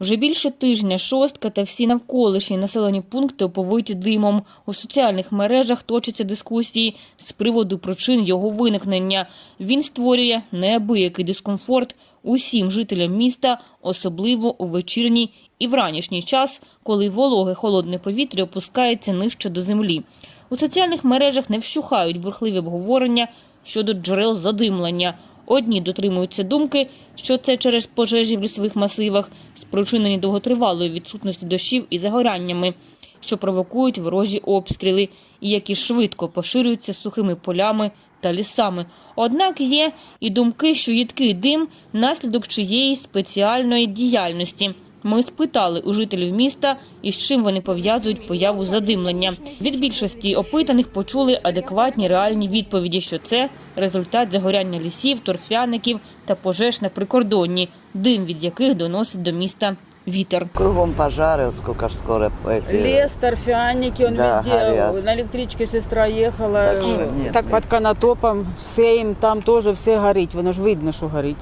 Вже більше тижня шостка та всі навколишні населені пункти оповиті димом. У соціальних мережах точаться дискусії з приводу причин його виникнення. Він створює неабиякий дискомфорт усім жителям міста, особливо у вечірній і вранішній час, коли вологе холодне повітря опускається нижче до землі. У соціальних мережах не вщухають бурхливі обговорення щодо джерел задимлення. Одні дотримуються думки, що це через пожежі в лісових масивах, спричинені довготривалою відсутності дощів і загораннями, що провокують ворожі обстріли, і які швидко поширюються сухими полями та лісами. Однак є і думки, що їдкий дим – наслідок чиєїсь спеціальної діяльності. Ми спитали у жителів міста, із чим вони пов'язують появу задимлення. Від більшості опитаних почули адекватні реальні відповіді, що це результат загоряння лісів, торфяників та пожеж на прикордонні, дим від яких доносить до міста вітер. Кругом пожары, сколько ж скоро эти... Лес, торфяники, он Да, везде. горят. На электричке сестра ехала. Так що ні, так ні. під канатопом, все їм там теж все горить. Воно ж видно, що горить.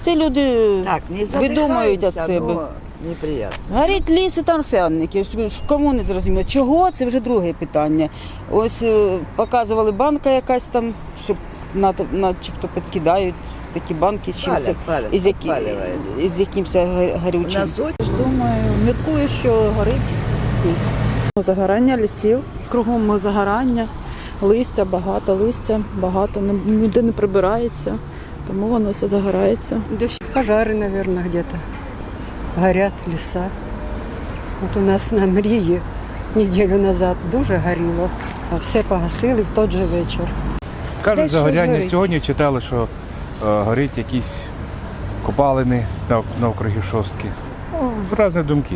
Це люди Так, не видумують від задихаюся, себе. но неприятно. Горить ліс і ж Кому не зрозуміло? Чого? Це вже друге питання. Ось е, показували банка якась там, щоб начебто підкидають такі банки з чимось. Палять, палять, Із, які, із якимось нас Думаю, міркую, що горить ліс. Загорання лісів, кругом загорання, листя, багато листя, багато, ніде не прибирається, тому воно все загорається. Пожары, наверное, где-то. Горят леса. От у нас на мрії неділю назад дуже горіло. А Все погасили в той же вечір. Кажуть, загоряння сьогодні читали, що е, горить якісь копалини на, навкруги шостки. Ну, різні думки.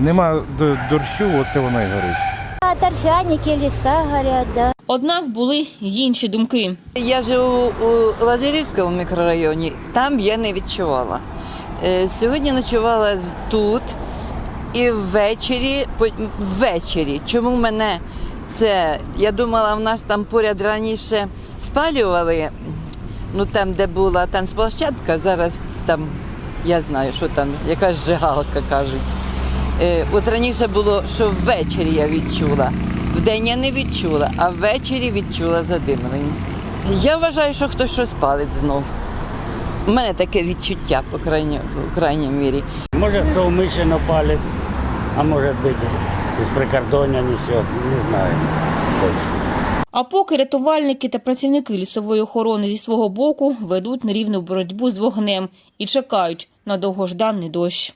Нема до- дощу, оце воно і горить. А торфяники, леса горят, да. Однак були й інші думки. Я живу у Лазарівському мікрорайоні, там я не відчувала. Е, Сьогодні ночувала тут і ввечері, ввечері. Чому мене це? Я думала, в нас там поряд раніше спалювали, ну там, де була танцплощадка, зараз там, я знаю, що там, якась жигалка кажуть. Е, От раніше було, що ввечері я відчула. Вдень я не відчула, а ввечері відчула задимленість. Я вважаю, що хтось щось палить знов. У мене таке відчуття, по крайній, по крайній мірі. Може, хто вмишено палить, а може бути з прикордоння нічого, не знаю точно. А поки рятувальники та працівники лісової охорони зі свого боку ведуть нерівну боротьбу з вогнем і чекають на довгожданий дощ.